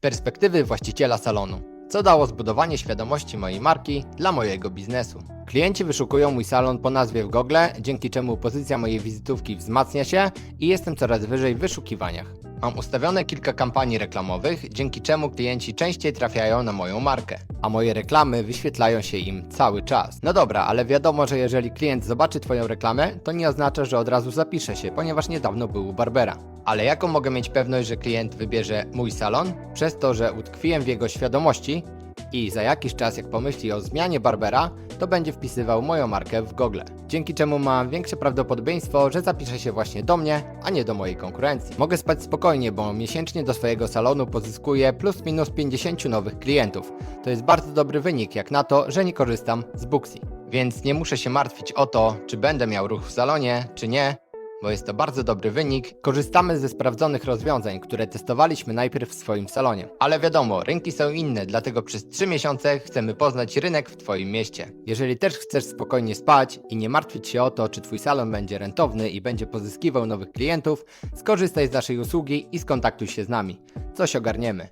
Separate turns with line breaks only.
Perspektywy właściciela salonu. Co dało zbudowanie świadomości mojej marki dla mojego biznesu? Klienci wyszukują mój salon po nazwie w Google, dzięki czemu pozycja mojej wizytówki wzmacnia się i jestem coraz wyżej w wyszukiwaniach. Mam ustawione kilka kampanii reklamowych, dzięki czemu klienci częściej trafiają na moją markę, a moje reklamy wyświetlają się im cały czas. No dobra, ale wiadomo, że jeżeli klient zobaczy Twoją reklamę, to nie oznacza, że od razu zapisze się, ponieważ niedawno był u Barbera. Ale jaką mogę mieć pewność, że klient wybierze mój salon? Przez to, że utkwiłem w jego świadomości i za jakiś czas, jak pomyśli o zmianie Barbera, to będzie wpisywał moją markę w Google. Dzięki czemu mam większe prawdopodobieństwo, że zapisze się właśnie do mnie, a nie do mojej konkurencji. Mogę spać spokojnie, bo miesięcznie do swojego salonu pozyskuję plus minus 50 nowych klientów. To jest bardzo dobry wynik, jak na to, że nie korzystam z Booksy. Więc nie muszę się martwić o to, czy będę miał ruch w salonie, czy nie, bo jest to bardzo dobry wynik. Korzystamy ze sprawdzonych rozwiązań, które testowaliśmy najpierw w swoim salonie. Ale wiadomo, rynki są inne, dlatego przez 3 miesiące chcemy poznać rynek w Twoim mieście. Jeżeli też chcesz spokojnie spać i nie martwić się o to, czy Twój salon będzie rentowny i będzie pozyskiwał nowych klientów, skorzystaj z naszej usługi i skontaktuj się z nami. Coś ogarniemy.